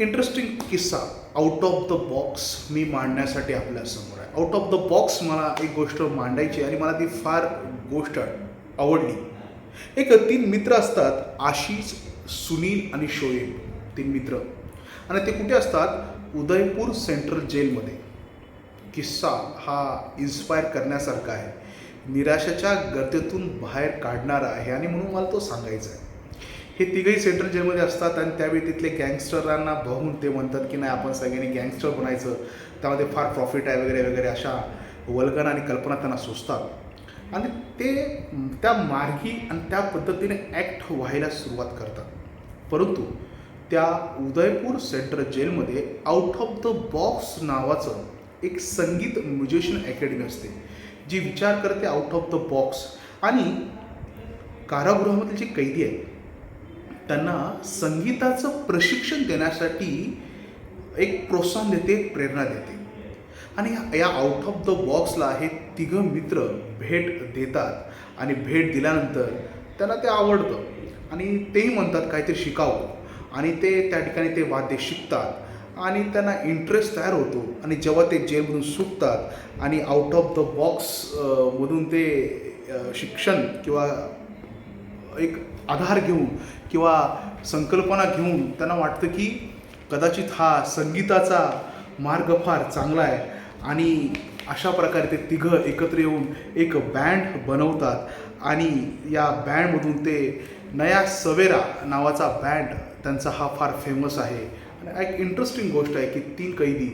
Interesting किस्सा. Out of the box मी मांडण्यासाठी आपल्यासमोर आहे. आउट ऑफ द बॉक्स मला एक गोष्ट मांडायची आणि मला ती फार गोष्ट आवडली. एक तीन मित्र असतात आशिष सुनील आणि शोएब. तीन मित्र. आणि ते कुठे असतात? उदयपूर सेंट्रल जेलमध्ये. किस्सा हा इन्स्पायर करण्यासारखा आहे. निराशाच्या गर्दीतून बाहेर काढणारा आहे आणि म्हणून मला तो सांगायचा आहे. हे तिघही सेंट्रल जेलमध्ये असतात आणि त्यावेळी तिथले गँगस्टरांना बघून ते म्हणतात की नाही आपण सगळ्यांनी गँगस्टर बनायचं. त्यामध्ये फार प्रॉफिट आहे वगैरे वगैरे अशा वल्गना आणि कल्पना त्यांना सुचतात. आणि ते त्या मार्गी आणि त्या पद्धतीने ॲक्ट व्हायला सुरुवात करतात. परंतु त्या उदयपूर सेंट्रल जेलमध्ये आउट ऑफ द बॉक्स नावाचं एक संगीत म्युझिशियन अकॅडमी असते जी विचार करते आउट ऑफ द बॉक्स आणि कारागृहामधील जे कैदी आहे त्यांना संगीताचं प्रशिक्षण देण्यासाठी एक प्रोत्साहन देते प्रेरणा देते. आणि या- या आउट ऑफ द बॉक्सला हे तिघं मित्र भेट देतात. आणि भेट दिल्यानंतर त्यांना ते आवडतं. आणि तेही म्हणतात काहीतरी शिकावं. आणि ते त्या ठिकाणी ते वाद्य शिकतात. आणि त्यांना इंटरेस्ट तयार होतो. आणि जेव्हा ते जेलमधून सुटतात आणि आउट ऑफ द बॉक्स मधून ते शिक्षण किंवा एक आधार घेऊन किंवा संकल्पना घेऊन त्यांना वाटतं की कदाचित हा संगीताचा मार्ग फार चांगला आहे. आणि अशा प्रकारे ते तिघं एकत्र येऊन एक बँड बनवतात. आणि या बँडमधून ते नया सवेरा नावाचा बँड त्यांचा हा फार फेमस आहे. आणि एक इंटरेस्टिंग गोष्ट आहे की तीन कैदी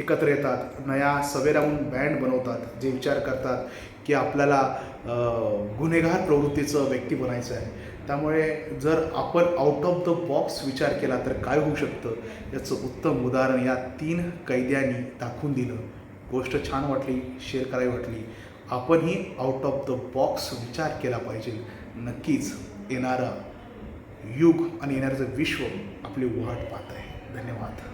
एकत्र येतात नया सवेराहून बँड बनवतात जे विचार करतात की आपल्याला गुन्हेगार प्रवृत्तीचं व्यक्ती बनायचं आहे. त्यामुळे जर आपण आउट ऑफ द बॉक्स विचार केला तर काय होऊ शकतं? याचं उत्तम उदाहरण या तीन कैद्यांनी दाखवून दिलं. गोष्ट छान वाटली शेअर करावी वाटली. आपणही आउट ऑफ द बॉक्स विचार केला पाहिजे. नक्कीच येणारा युग आणि येणारं विश्व आपली वाट पाहत आहे. धन्यवाद.